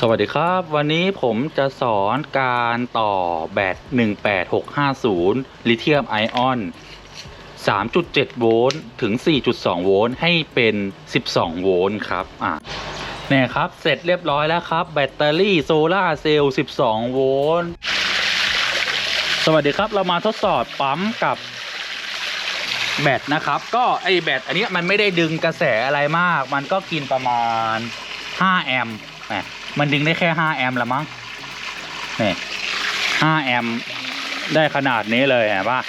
สวัสดีครับ วันนี้ผมจะสอนการต่อแบต18650 ลิเธียมไอออน 3.7 โวลต์ถึง 4.2 โวลต์ให้เป็น 12 โวลต์ครับอะเนี่ยครับ เสร็จเรียบร้อยแล้วครับ แบตเตอรี่โซลาร์เซลล์ 12 โวลต์ สวัสดีครับเรามาทดสอบปั๊มกับแบตนะครับ ก็ไอแบตอันนี้มันไม่ได้ดึงกระแสอะไรมาก มันก็กินประมาณ 5 แอมป์ มันดึงได้แค่5แอมป์ละมั้งนี่5แอมป์ได้ขนาดนี้เลยเห็นปะ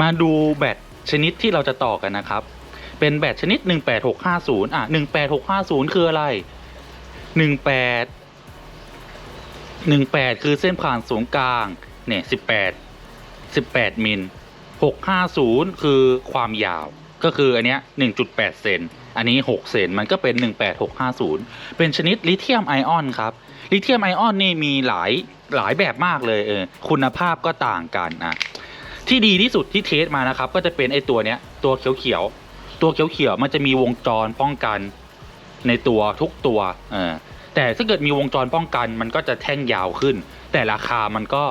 มาดูแบตชนิดที่เราจะต่อกันนะครับ เป็นแบตชนิด 18650 อะ 18650 คืออะไร 18 18 คือเส้นผ่านศูนย์กลาง เนี่ย18 18 มิล 650 คือความยาว ก็คืออันเนี้ย1.8 เซน อันนี้ 6 เซนมันก็เป็น 18650 เป็นชนิดลิเธียมไอออนครับ ลิเธียมไอออนนี่มีหลายหลายแบบมากเลยเออคุณภาพก็ต่างกันอะที่ดีที่สุดที่เทสมานะครับ ก็จะเป็นไอตัวเนี้ยตัวเขียวๆตัวเขียวๆมันจะมีวงจรป้องกันในตัวทุกตัวเออแต่ถ้าเกิดมีวงจรป้องกันมันก็จะแท่งยาวขึ้น แต่ราคามันก็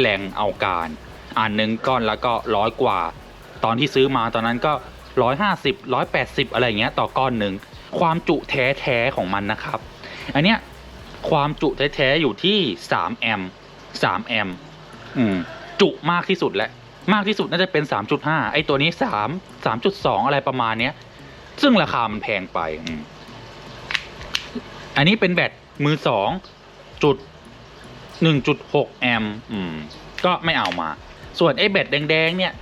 แรงเอาการอันหนึ่งก้อนและก็ร้อยกว่า ตอนที่ซื้อมาตอนนั้นก็ ร้อยห้าสิบร้อยแปดสิบอะไรอย่างเงี้ยต่อก้อนหนึ่งความจุแท้ๆของมันนะครับ อันเนี้ยความจุแท้ๆอยู่ที่สามแอมป์สามแอมป์อืมจุมากที่สุดแหละมากที่สุดน่าจะเป็นสามจุดห้าไอตัวนี้สามสามจุดสองอะไรประมาณเนี้ย ซึ่งราคามันแพงไป อันนี้เป็นแบตมือสองจุดหนึ่งจุดหกแอมป์อืมก็ไม่เอามา ส่วนไอ้แบตแดง ๆ เนี่ย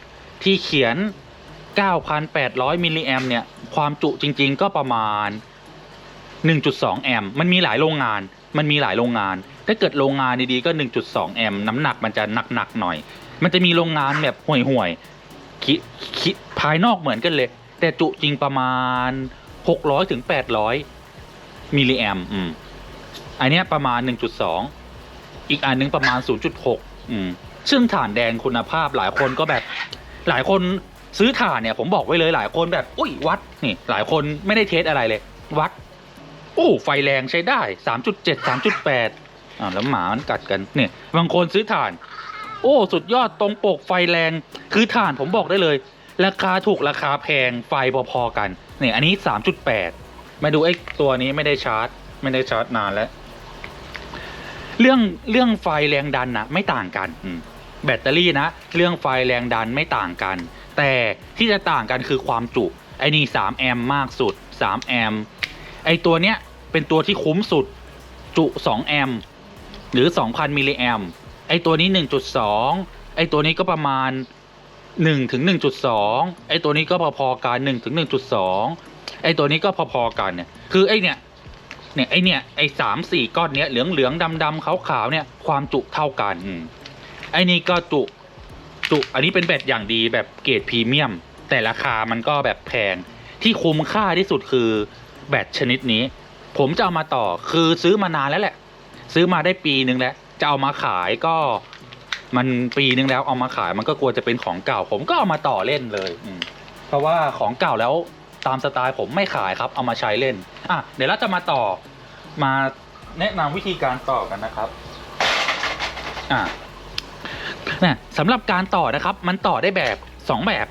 ที่เขียน 9,800 มิลลิแอมเนี่ย ความจุจริง ๆ ก็ประมาณ 1.2 แอมมันมีหลายโรงงาน มันมีหลายโรงงาน ถ้าเกิดโรงงานดีๆก็ 1.2 แอมน้ำหนักมันจะหนักๆหน่อย มันจะมีโรงงานแบบห่วยๆคิคิภายนอกเหมือนกันเลย แต่จุจริงประมาณ 600ถึง800 มิลลิแอมอืมอันนี้ประมาณ 1.2 อีกอันนึงประมาณ 0.6 อืมซึ่งถ่านแดงคุณภาพหลายคนก็แบบหลายคน ซื้อถ่านเนี่ยผมบอกไว้เลยหลายคนแบบอุ้ยวัดนี่หลายคนไม่ได้เทสอะไรเลย วัดโอ้ไฟแรงใช้ได้สามจุดเจ็ดสามจุดแปดอ่าแล้วหมามันกัดกันเนี่ยบางคนซื้อถ่าน โอ้สุดยอดตรงปกไฟแรงคือถ่านผมบอกได้เลย ราคาถูกราคาแพงไฟพอๆกันเนี่ยอันนี้สามจุดแปดมาดูไอ้ตัวนี้ไม่ได้ชาร์จ ไม่ได้ชาร์จนานแล้วเรื่องเรื่องไฟแรงดันนะไม่ต่างกันแบตเตอรี่นะ เรื่องไฟแรงดันไม่ต่างกัน แต่ที่จะต่างกันคือความจุไอ้นี่3แอมมากสุด3แอมไอ้ตัวเนี้ยเป็นตัวที่คุ้มสุดจุ2แอมหรือ 2,000 มิลลิแอมไอ้ตัวนี้ 1.2 ไอ้ตัวนี้ก็ประมาณ 1 ถึง 1.2 ไอ้ตัวนี้ก็พอๆกัน1ถึง 1.2 ไอ้ตัวนี้ก็พอๆกันเนี่ยคือไอ้เนี่ยเนี่ยไอเนี่ยไอสามสี่ก้อนเนี้ยเหลืองเหลืองดำดำขาวขาวเนี่ยความจุเท่ากันไอนี่ก็จุ จุ อันนี้เป็นแบตอย่างดีแบบเกรดพรีเมียม แต่ราคามันก็แบบแพง ที่คุ้มค่าที่สุดคือแบตชนิดนี้ ผมจะเอามาต่อคือซื้อมานานแล้วแหละ ซื้อมาได้ปีนึงแล้ว จะเอามาขายก็มันปีนึงแล้วเอามาขายมันก็กลัวจะเป็นของเก่า ผมก็เอามาต่อเล่นเลยเพราะว่าของเก่าแล้วตามสไตล์ผมไม่ขายครับเอามาใช้เล่นอะเดี๋ยวเราจะมาต่อมาแนะนำวิธีการต่อกันนะครับ อะ นี่ยสำหรับการต่อนะครับ มันต่อได้แบบสองแบบ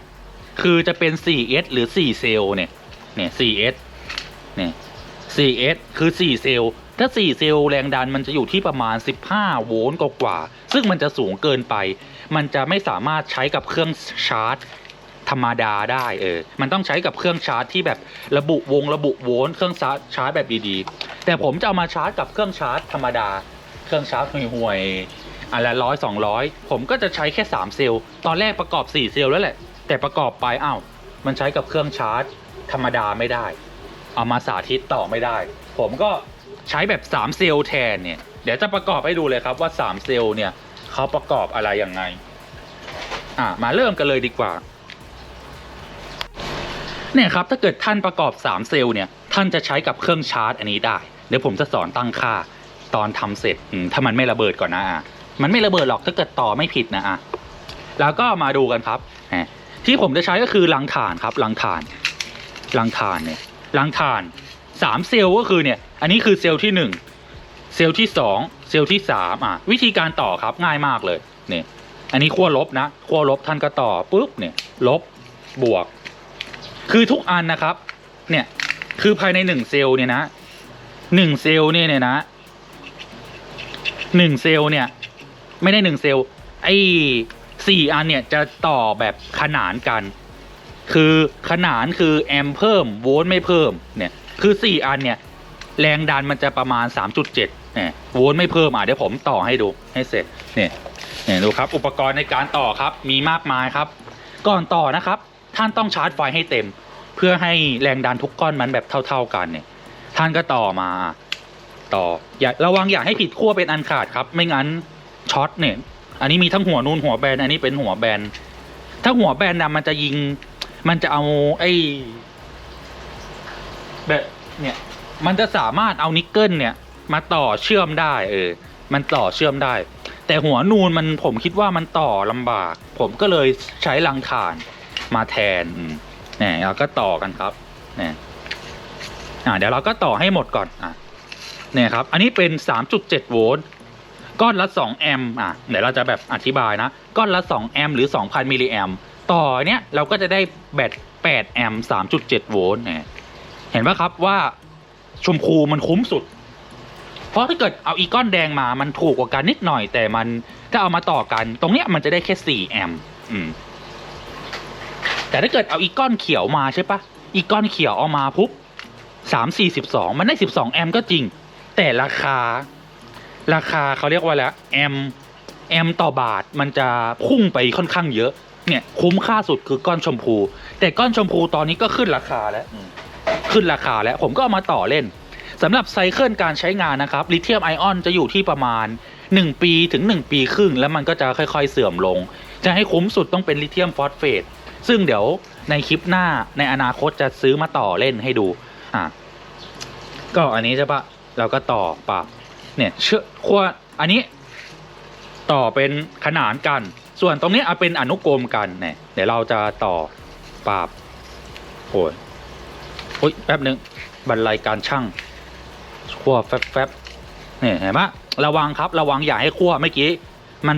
คือจะเป็น 4S หรือ 4 เซลล์เนี่ย เนี่ย 4S เนี่ย 4S คือ 4 เซลล์ ถ้า 4 เซลล์แรงดันมันจะอยู่ที่ประมาณ 15 โวลต์กว่าๆซึ่งมันจะสูงเกินไป มันจะไม่สามารถใช้กับเครื่องชาร์จธรรมดาได้เออ มันต้องใช้กับเครื่องชาร์จที่แบบระบุวงระบุโวลต์เครื่องชาร์จชาร์จแบบดีๆ แต่ผมจะเอามาชาร์จกับเครื่องชาร์จธรรมดา เครื่องชาร์จห่วยๆ อันละร้อยสองร้อยผมก็จะใช้แค่ 3 เซลล์ ตอนแรกประกอบ 4 เซลล์แล้วแหละ แต่ประกอบไปอ้าวมันใช้กับเครื่องชาร์จ ธรรมดาไม่ได้ เอามาสาธิตต่อไม่ได้ ผมก็ใช้แบบ 3 เซลล์แทนเนี่ย เดี๋ยวจะประกอบให้ดูเลยครับว่า 3 เซลล์เนี่ยเขาประกอบอะไรยังไง อะมาเริ่มกันเลยดีกว่า เนี่ยครับถ้าเกิดท่านประกอบ 3 เซลล์เนี่ยท่านจะใช้กับเครื่องชาร์จอันนี้ได้ เดี๋ยวผมจะสอนตั้งค่าตอนทำเสร็จถ้ามันไม่ระเบิดก่อนนะอะ มันไม่ระเบิดหรอกถ้าเกิดต่อไม่ผิดนะอะแล้วก็มาดูกันครับที่ผมจะใช้ก็คือลังถ่านครับลังถ่านลังถ่านเนี่ยลังถ่านสามเซลล์ก็คือเนี่ยอันนี้คือเซลล์ที่หนึ่งเซลล์ที่สองเซลล์ที่สามอะวิธีการต่อครับง่ายมากเลยเนี่ยอันนี้ขั้วลบนะขั้วลบท่านก็ต่อปุ๊บเนี่ยลบบวก คือทุกอันนะครับเนี่ยคือภายในหนึ่งเซลล์เนี่ยนะหนึ่งเซลล์เนี่ยเนี่ยนะหนึ่งเซลล์เนี่ย ไม่ได้หนึ่งเซลล์ไอ้สี่อันเนี่ยจะต่อแบบขนานกัน คือขนานคือแอมเพิ่มโวลต์ไม่เพิ่มเนี่ยคือสี่อันเนี่ยแรงดันมันจะประมาณ 3.7เนี่ยโวลต์ไม่เพิ่มอะเดี๋ยวผมต่อให้ดูให้เสร็จเนี่ยเนี่ยดูครับอุปกรณ์ในการต่อครับมีมากมายครับ ก่อนต่อนะครับ ท่านต้องชาร์จไฟให้เต็ม เพื่อให้แรงดันทุกก้อนมันแบบเท่า ๆกันเนี่ย ท่านก็ต่อมา ต่ออย่าระวังอย่าให้ผิดขั้วเป็นอันขาดครับ ไม่งั้น ช็อตเนี่ย อันนี้มีทั้งหัวนูนหัวแบน อันนี้เป็นหัวแบน ถ้าหัวแบนนะมันจะยิง มันจะเอาไอ้แบบเนี่ย มันจะสามารถเอานิกเกิลเนี่ย มาต่อเชื่อมได้เออ มันต่อเชื่อมได้ แต่หัวนูนมันผมคิดว่ามันต่อลำบาก ผมก็เลยใช้ลังถ่านมาแทนเนี่ยเราก็ต่อกันครับเนี่ยอ่าเดี๋ยวเราก็ต่อให้หมดก่อนอะเนี่ยครับ อันนี้เป็น 3.7 โวลต์ ก้อนละ 2 แอมป์อะเดี๋ยวเราจะแบบอธิบายนะ ก้อนละ 2 แอมป์หรือ 2,000 มิลลิแอมป์ต่อเนี้ยเราก็จะได้แบต8แอมป์3.7 โวลต์เนี่ยเห็นไหมครับว่าชมพูมันคุ้มสุด เพราะถ้าเกิดเอาอีก้อนแดงมามันถูกกว่ากันนิดหน่อย แต่มันถ้าเอามาต่อกัน ตรงเนี้ยมันจะได้แค่ 4 แอมป์อืมแต่ถ้าเกิดเอาอีก้อนเขียวมาใช่ปะอีก้อนเขียวเอามาปุ๊บสามสี่สิบสองมันได้สิบสองแอมป์ก็จริง แต่ราคา ราคาเขาเรียกว่าแล้วแอมแอมต่อบาทมันจะพุ่งไปค่อนข้างเยอะเนี่ยคุ้มค่าสุดคือก้อนชมพู แต่ก้อนชมพูตอนนี้ก็ขึ้นราคาแล้วอืมขึ้นราคาแล้วผมก็เอามาต่อเล่นสำหรับไซเคิลการใช้งานนะครับลิเธียมไอออนจะอยู่ที่ประมาณ 1 ปีถึง 1 ปีครึ่ง แล้วมันก็จะค่อยๆเสื่อมลง จะให้คุ้มสุดต้องเป็นลิเธียมฟอสเฟตซึ่งเดี๋ยวในคลิปหน้าในอนาคตจะซื้อมาต่อเล่นให้ดูอะก็อันนี้ใช่ปะเราก็ต่อปรับ เนี่ยเชื่อขั้วอันนี้ต่อเป็นขนานกัน ส่วนตรงนี้เอาเป็นอนุกรมกันเนี่ยเดี๋ยวเราจะต่อปรับโอ้ยโอ้ยแป๊บหนึ่งบรรลัยการช่างขั้วแฟบแฟบเนี่ยเห็นปะระวังครับระวังอย่าให้ขั้วเมื่อกี้มัน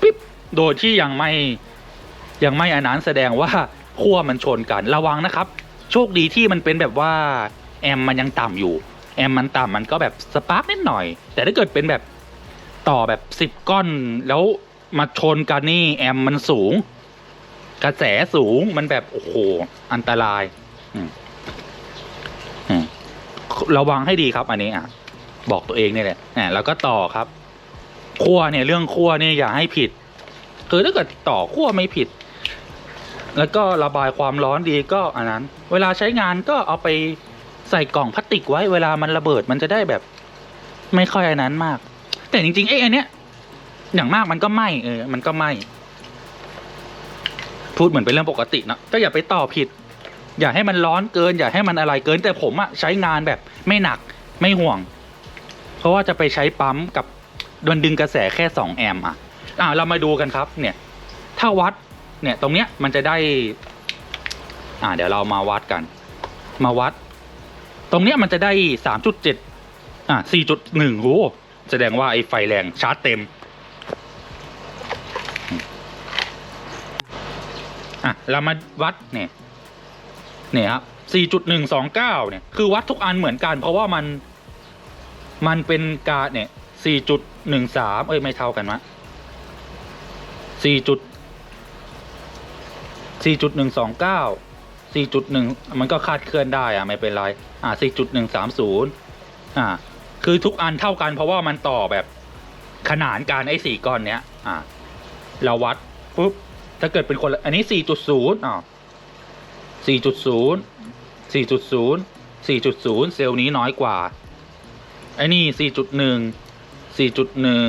ปิ๊บโดยที่ยังไม่ยังไม่อันนั้นแสดงว่าขั้วมันชนกันระวังนะครับ โชคดีที่มันเป็นแบบว่าแอมมันยังต่ำอยู่ แอมมันต่ำมันก็แบบสปาร์กนิดหน่อย แต่ถ้าเกิดเป็นแบบต่อแบบสิบก้อนแล้วมาชนกันนี่แอมมันสูง กระแสสูงมันแบบโอ้โหอันตรายอืมอืมระวังให้ดีครับ อันนี้อะ บอกตัวเองนี่แหละอ่าแล้วก็ต่อครับขั้วเนี่ยเรื่องขั้วเนี่ยอย่าให้ผิด คือถ้าเกิดต่อขั้วไม่ผิด แล้วก็ระบายความร้อนดีก็อันนั้น เวลาใช้งานก็เอาไป ใส่กล่องพลาสติกไว้เวลามันระเบิดมันจะได้แบบ ไม่ค่อยอันนั้นมาก แต่จริงๆไอ้อันเนี้ยอย่างมากมันก็ไหมเออ มันก็ไหมพูดเหมือนเป็นเรื่องปกติเนะก็อย่าไปต่อผิด อย่าให้มันร้อนเกิน อย่าให้มันอะไรเกิน แต่ผมอะใช้งานแบบไม่หนักไม่ห่วง เพราะว่าจะไปใช้ปั๊มกับดันดึงกระแสแค่สองแอมป์อะอ่าเรามาดูกันครับ เนี่ย ถ้าวัด เนี่ย ตรงเนี้ยมันจะได้ อ่า เดี๋ยวเรามาวัดกัน มาวัด ตรงเนี้ยมันจะได้สามจุดเจ็ดอ่าสี่จุดหนึ่งโหแสดงว่าไอ้ไฟแรงชาร์จเต็มอะเรามาวัดเนี่ยเนี่ยครับสี่จุดหนึ่งสองเก้าเนี่ยคือวัดทุกอันเหมือนกันเพราะว่ามันมันเป็นการเนี่ยสี่จุดหนึ่งสามเอ้ยไม่เท่ากันมะสี่จุดสี่จุดหนึ่งสองเก้า สี่จุดหนึ่งมันก็คาดเคลื่อนได้อะไม่เป็นไรอ่าสี่จุดหนึ่งสามศูนย์อ่าคือทุกอันเท่ากันเพราะว่ามันต่อแบบขนานกันไอ้สี่ก้อนเนี้ยอ่าเราวัดปุ๊บถ้าเกิดเป็นคนอันนี้สี่จุดศูนย์อ่าสี่จุดศูนย์สี่จุดศูนย์สี่จุดศูนย์เซลล์นี้น้อยกว่าไอ้นี่สี่จุดหนึ่งสี่จุดหนึ่ง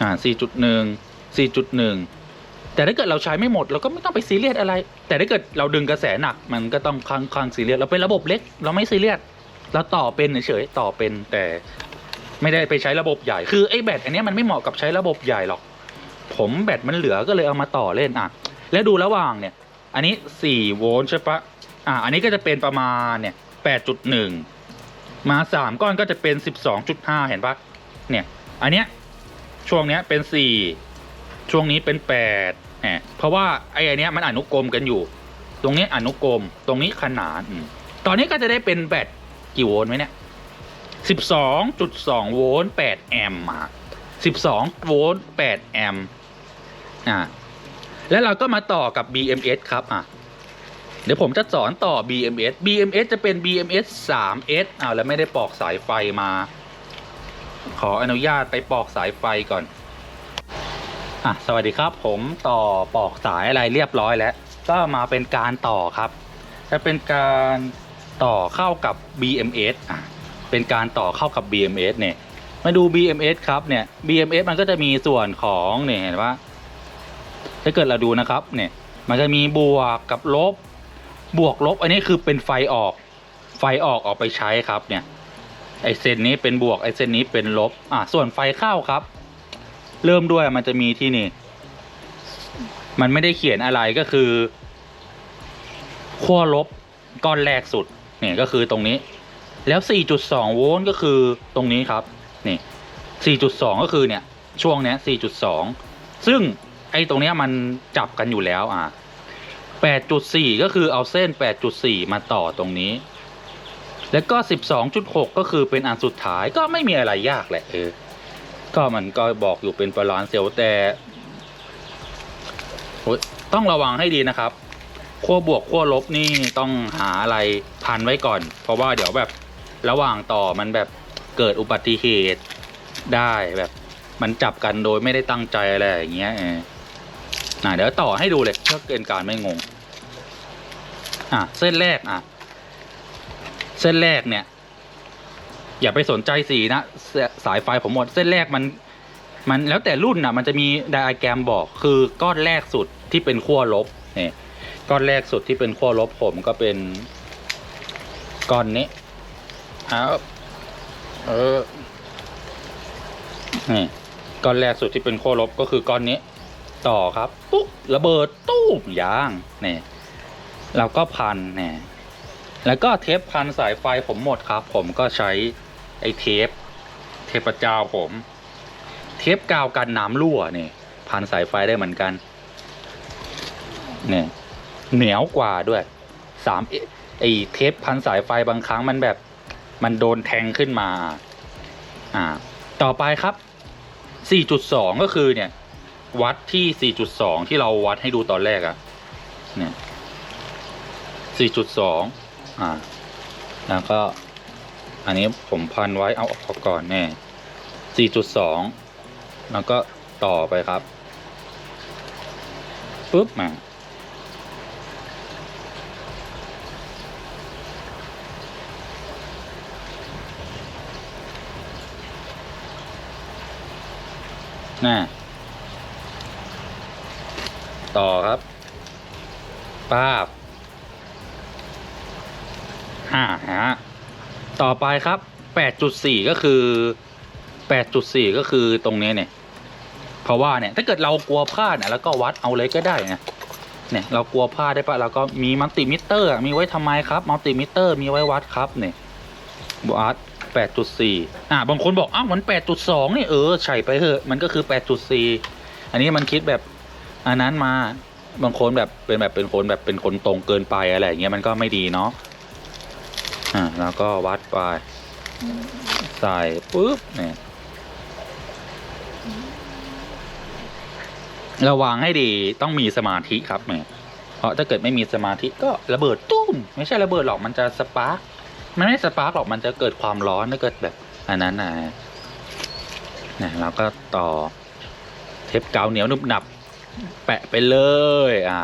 อ่าสี่จุดหนึ่งสี่จุดหนึ่งแต่ถ้าเกิดเราใช้ไม่หมดเราก็ไม่ต้องไปซีเรียสอะไร แต่ถ้าเกิดเราดึงกระแสหนักมันก็ต้องค้างค้างซีเรียสเราเป็นระบบเล็ก เราไม่ซีเรียสเราต่อเป็นเฉยๆต่อเป็นแต่ไม่ได้ไปใช้ระบบใหญ่คือไอ้แบตอันนี้มันไม่เหมาะกับใช้ระบบใหญ่หรอก ผมแบตมันเหลือก็เลยเอามาต่อเล่นอะแล้วดูระหว่างเนี่ย อันนี้สี่โวลต์ใช่ปะอะอันนี้ก็จะเป็นประมาณเนี่ยแปดจุดหนึ่งมาสามก้อนก็จะเป็นสิบสองจุดห้าเห็นปะเนี่ย อันเนี้ยช่วงเนี้ยเป็นสี่ช่วงนี้เป็นแปด เพราะว่าไอ้อันเนี้ยมันอนุกรมกันอยู่ ตรงนี้อนุกรม ตรงนี้ขนานอตอนนี้ก็จะได้เป็นแบตกี่โวลต์ไหมเนี่ยสิบสองจุดสองโวลต์แปดแอมป์มาสิบสองโวลต์แปดแอมป์อ่าแล้วเราก็มาต่อกับ BMS ครับอะเดี๋ยวผมจะสอนต่อ BMS BMS จะเป็น BMS 3S อ้าวแล้วไม่ได้ปอกสายไฟมา ขออนุญาตไปปอกสายไฟก่อน อะสวัสดีครับผมต่อปอกสายอะไรเรียบร้อยแล้ว ก็มาเป็นการต่อครับ จะเป็นการต่อเข้ากับ BMS อะเป็นการต่อเข้ากับ BMS เนี่ยมาดู BMS ครับเนี่ย BMS มันก็จะมีส่วนของเนี่ยเห็นปะถ้าเกิดเราดูนะครับเนี่ยมันจะมีบวกกับลบบวกลบ อันนี้คือเป็นไฟออกไฟออกออกไปใช้ครับเนี่ยไอเส้นนี้เป็นบวกไอเส้นนี้เป็นลบอะส่วนไฟเข้าครับ เริ่มด้วยมันจะมีที่นี่ มันไม่ได้เขียนอะไรก็คือขั้วลบก้อนแรกสุดเนี่ยก็คือตรงนี้ แล้ว 4.2 โวลต์ก็คือตรงนี้ครับนี่4.2 ก็คือเนี่ยช่วงเนี้ย4.2 ซึ่งไอ้ตรงเนี้ยมันจับกันอยู่แล้วอะ8.4 ก็คือเอาเส้น 8.4 มาต่อตรงนี้ แล้วก็ 12.6 ก็คือเป็นอันสุดท้ายก็ไม่มีอะไรยากแหละเออ ก็มันก็บอกอยู่เป็นบาลานซ์เซลล์แต่ต้องระวังให้ดีนะครับขั้วบวกขั้วลบนี่ต้องหาอะไรพันไว้ก่อน เพราะว่าเดี๋ยวแบบระหว่างต่อมันแบบเกิดอุบัติเหตุได้แบบมันจับกันโดยไม่ได้ตั้งใจอะไรอย่างเงี้ยเอออะเดี๋ยวต่อให้ดูเลยเพื่อเกินการไม่งง อะเส้นแรกอะ เส้นแรกเนี่ย อย่าไปสนใจสีนะสสายไฟผมหมดเส้นแรกมัน มันแล้วแต่รุ่นนะมันจะมีไดอะแกรมบอกคือก้อนแรกสุดที่เป็นขั้วลบเนี่ยก้อนแรกสุดที่เป็นขั้วลบผมก็เป็นก้อนนี้ครับเออนี่ก้อนแรกสุดที่เป็นขั้วลบก็คือก้อนนี้ ต่อครับปุ๊บระเบิดตู้มยางนี่เราก็พันเนี่ยแล้วก็เทปพันสายไฟผมหมดครับ ผมก็ใช้ ไอ้เทป เทปเจ้าผม เทปกาวกันน้ำรั่วนี่พันสายไฟได้เหมือนกันเนี่ยเหนียวกว่าด้วยสามไอ้เทปพันสายไฟบางครั้งมันแบบ มันโดนแทงขึ้นมา อ่า ต่อไปครับ 4.2 ก็คือเนี่ย วัดที่ 4.2 ที่เราวัดให้ดูตอนแรกอะ เนี่ย 4.2 อ่า แล้วก็ อันนี้ผมพันไว้เอาออกก่อนแน่4.2 แล้วก็ต่อไปครับปุ๊บมาน่ะต่อครับป้าบห้าฮะ ต่อไปครับแปดจุดสี่ก็คือแปดจุดสี่ก็คือตรงนี้เนี่ย เพราะว่าเนี่ย ถ้าเกิดเรากลัวพลาดเนี่ยแล้วก็วัดเอาเลยก็ได้นะเนี่ยเรากลัวพลาดได้ปะเราก็มีมัลติมิเตอร์ มีไว้ทำไมครับมัลติมิเตอร์มีไว้วัดครับเนี่ยวัดแปดจุดสี่อ่าบางคนบอกอ้าวมันแปดจุดสองนี่เออใช่ไปเถอะมันก็คือแปดจุดสี่อันนี้มันคิดแบบอันนั้นมาบางคนแบบเป็นแบบเป็นคนแบบเป็นคนตรงเกินไปอะไรอย่างเงี้ยมันก็ไม่ดีเนาะ อ่าแล้วก็วัดไปใส่ปุ๊บเนี่ยระวังให้ดีต้องมีสมาธิครับเนี่ยเพราะถ้าเกิดไม่มีสมาธิก็ระเบิดตุ้มไม่ใช่ระเบิดหรอกมันจะสปาร์กมันไม่สปาร์กหรอกมันจะเกิดความร้อนถ้าเกิดแบบอันนั้นนะเนี่ยเราก็ต่อเทปกาวเหนียวนุบหนับ แปะไปเลยอ่า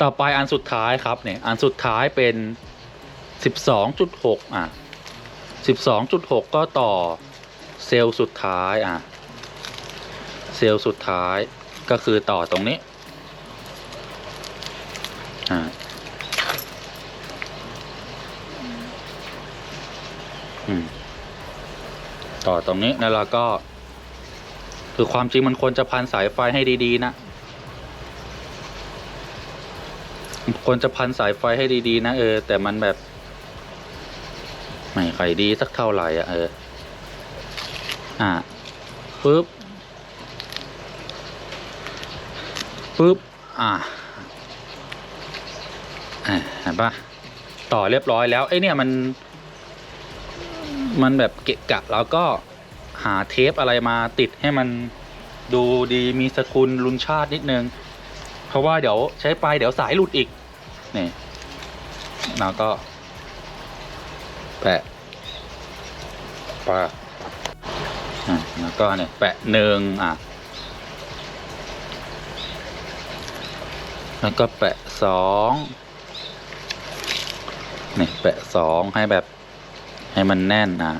ต่อไปอันสุดท้ายครับเนี่ยอันสุดท้ายเป็น สิบสองจุดหกอะสิบสองจุดหกก็ต่อเซลล์สุดท้ายอะ เซลล์สุดท้ายก็คือต่อตรงนี้ อ่าอืมต่อตรงนี้แล้วเราก็ คือความจริงมันควรจะพันสายไฟให้ดีๆนะควรจะพันสายไฟให้ดีๆนะเออแต่มันแบบ ไม่ค่อยดีสักเท่าไหร่อะเออ อะปึ๊บปึ๊บอะอะเห็นปะต่อเรียบร้อยแล้วไอ้เนี่ยมัน มันแบบเกะกะแล้วก็หาเทปอะไรมาติดให้มันดูดีมีสกุลลุนชาตินิดนึง เพราะว่าเดี๋ยวใช้ไปเดี๋ยวสายหลุดอีกนี่แล้วก็ แปะ ปะอะแล้วก็เนี่ยแปะหนึ่งอะแล้วก็แปะสองนี่แปะสองให้แบบให้มันแน่นอะ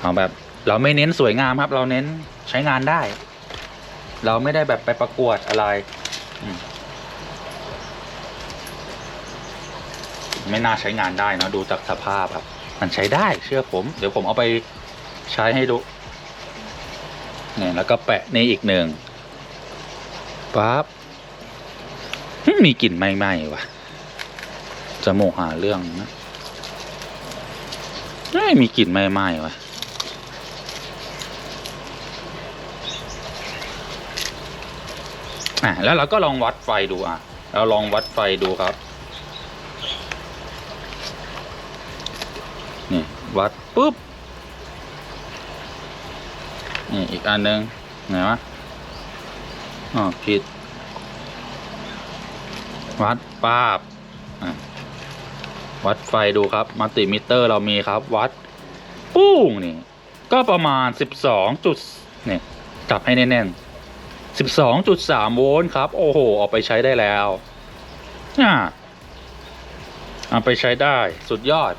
เอาแบบเราไม่เน้นสวยงามครับ เราเน้นใช้งานได้ เราไม่ได้แบบไปประกวดอะไร ไม่น่าใช้งานได้นะดูจากสภาพครับ มันใช้ได้เชื่อผม เดี๋ยวผมเอาไปใช้ให้ดูเนี่ยแล้วก็แปะนี่อีกหนึ่งปั๊บมีกลิ่นไหม้ๆว่ะจมูกหาเรื่องนะไม่มีกลิ่นไหม้ๆว่ะอะแล้วเราก็ลองวัดไฟดูอะ เราลองวัดไฟดูครับ นี่ วัดปุ๊บนี่อีกอันหนึ่งไหนวะอ๋อผิด วัดปาบวัดไฟดูครับมัลติมิเตอร์เรามีครับ วัดปุ้งนี่ ก็ประมาณสิบสองจุดเนี่ยจับให้แน่นๆสิบสองจุดสามโวลต์ครับ โอ้โห เอาไปใช้ได้แล้วอ่าเอาไปใช้ได้สุดยอด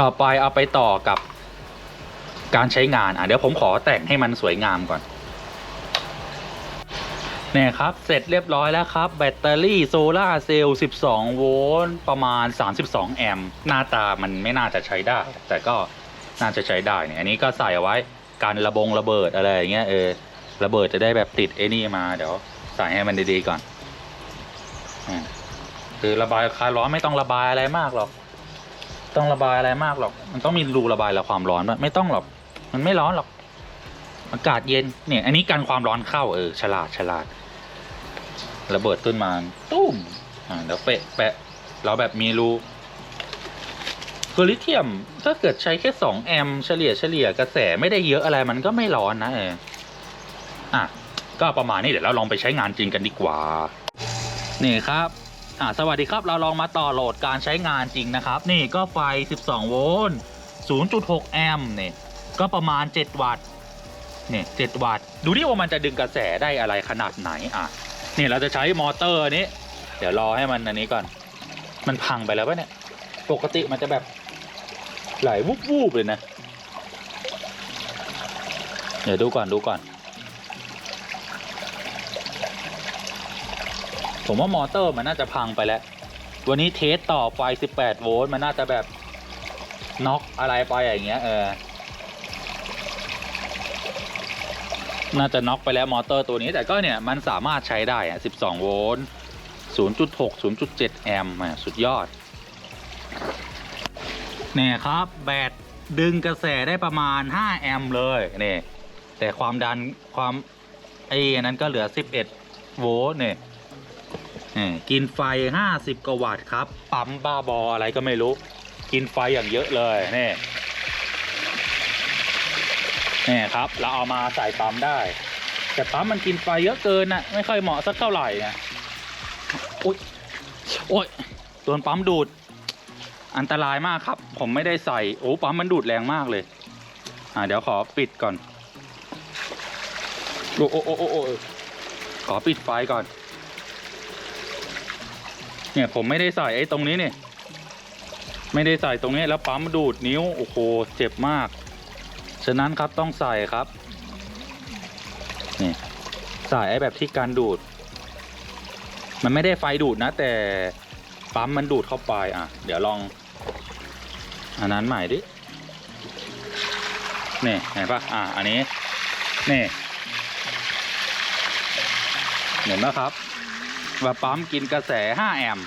ต่อไปเอาไปต่อกับการใช้งานอะเดี๋ยวผมขอแต่งให้มันสวยงามก่อนเนี่ยครับ เสร็จเรียบร้อยแล้วครับ แบตเตอรี่โซลาเซลล์ 12 โวลต์ ประมาณ 32 แอมป์ หน้าตามันไม่น่าจะใช้ได้ แต่ก็น่าจะใช้ได้เนี่ย อันนี้ก็ใส่เอาไว้การระบงระเบิดอะไรอย่างเงี้ยเออ ระเบิดจะได้แบบติดไอ้นี่มา เดี๋ยวใส่ให้มันดีๆก่อน คือระบายคลายร้อนไม่ต้องระบายอะไรมากหรอก ต้องระบายอะไรมากหรอก มันต้องมีรูระบายระความร้อนด้วยไม่ต้องหรอก มันไม่ร้อนหรอก อากาศเย็น เนี่ย อันนี้กันความร้อนเข้าเออ ฉลาดฉลาด ระเบิดขึ้นมาตุ้ม อ่าเดี๋ยวเปะแปะ เราแบบมีรูคือลิเธียม ถ้าเกิดใช้แค่สองแอมป์เฉลี่ยเฉลี่ยกระแสไม่ได้เยอะอะไรมันก็ไม่ร้อนนะเออ อะ ก็ประมาณนี้เดี๋ยวเราลองไปใช้งานจริงกันดีกว่า นี่ครับ อ่าสวัสดีครับเราลองมาต่อโหลดการใช้งานจริงนะครับ นี่ก็ไฟ 12 โวลต์ 0.6 แอมป์เนี่ยก็ประมาณ 7 วัตต์เนี่ย7วัตต์ ดูดิว่ามันจะดึงกระแสได้อะไรขนาดไหนอะนี่เราจะใช้มอเตอร์นี้ เดี๋ยวรอให้มันอันนี้ก่อน มันพังไปแล้วปะเนี่ย ปกติมันจะแบบไหลวุบวูบๆเลยนะ เดี๋ยวดูก่อนดูก่อน ผมว่ามอเตอร์มันน่าจะพังไปแล้ว วันนี้เทสต่อไฟ 18 โวลต์มันน่าจะแบบน็อกอะไรไปอย่างเงี้ย เออ น่าจะน็อกไปแล้วมอเตอร์ตัวนี้แต่ก็เนี่ยมันสามารถใช้ได้อะ12 โวลต์ 0.6 0.7 แอมป์อะสุดยอด เนี่ยครับ แบตดึงกระแสได้ประมาณ 5 แอมป์เลยเนี่ยแต่ความดันความไอ้อันนั้นก็เหลือ 11 โวลต์เนี่ย กินไฟ 50 กว่าวัตต์ครับ ปั๊มบ้าบออะไรก็ไม่รู้ กินไฟอย่างเยอะเลย นี่ นี่ครับ เราเอามาใส่ปั๊มได้ แต่ปั๊มมันกินไฟเยอะเกินนะไม่ค่อยเหมาะสักเท่าไหร่นะโอ๊ยโอ๊ยโดนปั๊มดูด อันตรายมากครับ ผมไม่ได้ใส่ โอ้ปั๊มมันดูดแรงมากเลย อ่าเดี๋ยวขอปิดก่อน โอ้โอ้โอ้โอ้โอ้ขอปิดไฟก่อน เนี่ยผมไม่ได้ใส่ไอ้ตรงนี้เนี่ยไม่ได้ใส่ตรงนี้แล้วปั๊มดูดนิ้วโอ้โหเจ็บมาก ฉะนั้นครับต้องใส่ครับนี่ใส่ไอ้แบบที่การดูด มันไม่ได้ไฟดูดนะ แต่ปั๊มมันดูดเข้าไปอะ เดี๋ยวลองอันนั้นใหม่ดินี่เห็นปะอะอันนี้นี่เห็นไหมครับ ว่าปั๊มกินกระแส 5 แอมป์